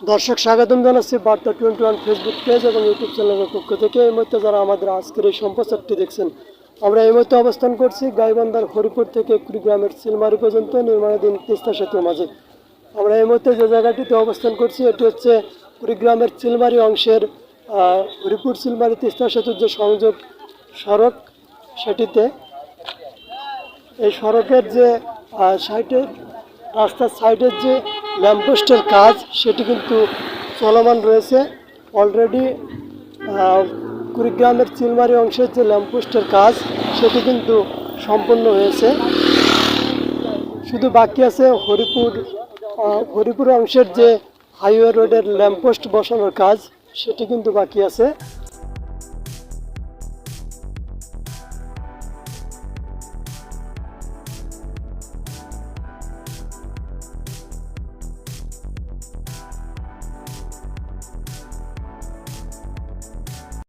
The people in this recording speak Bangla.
দর্শক স্বাগতম জানাচ্ছি Barta twenty one Facebook page এবং ইউটিউব চ্যানেলের পক্ষ থেকে। এই মুহূর্তে যারা আমাদের আজকের এই সম্প্রচারটি দেখছেন আমরা এই মুহূর্তে অবস্থান করছি গাইবান্ধার হরিপুর থেকে কুড়িগ্রামের সিলমারি পর্যন্ত নির্মাণাধীন তিস্তা সেতুর মাঝে। আমরা এই মুহূর্তে যে জায়গাটিতে অবস্থান করছি এটি হচ্ছে কুড়িগ্রামের চিলমারি অংশের হরিপুর চিলমারি তিস্তা সেতুর যে সংযোগ সড়ক সেটিতে। এই সড়কের যে আহ, সাইডের রাস্তার সাইডের যে ল্যাম্পপোস্টের কাজ, সেটি কিন্তু চলমান রয়েছে। অলরেডি কুড়িগ্রামের চিলমারি অংশের যে ল্যাম্পপোস্টের কাজ, সেটি কিন্তু সম্পন্ন হয়েছে। শুধু বাকি আছে হরিপুর হরিপুর অংশের যে হাইওয়ে রোডের ল্যাম্পপোস্ট বসানোর কাজ, সেটি কিন্তু বাকি আছে।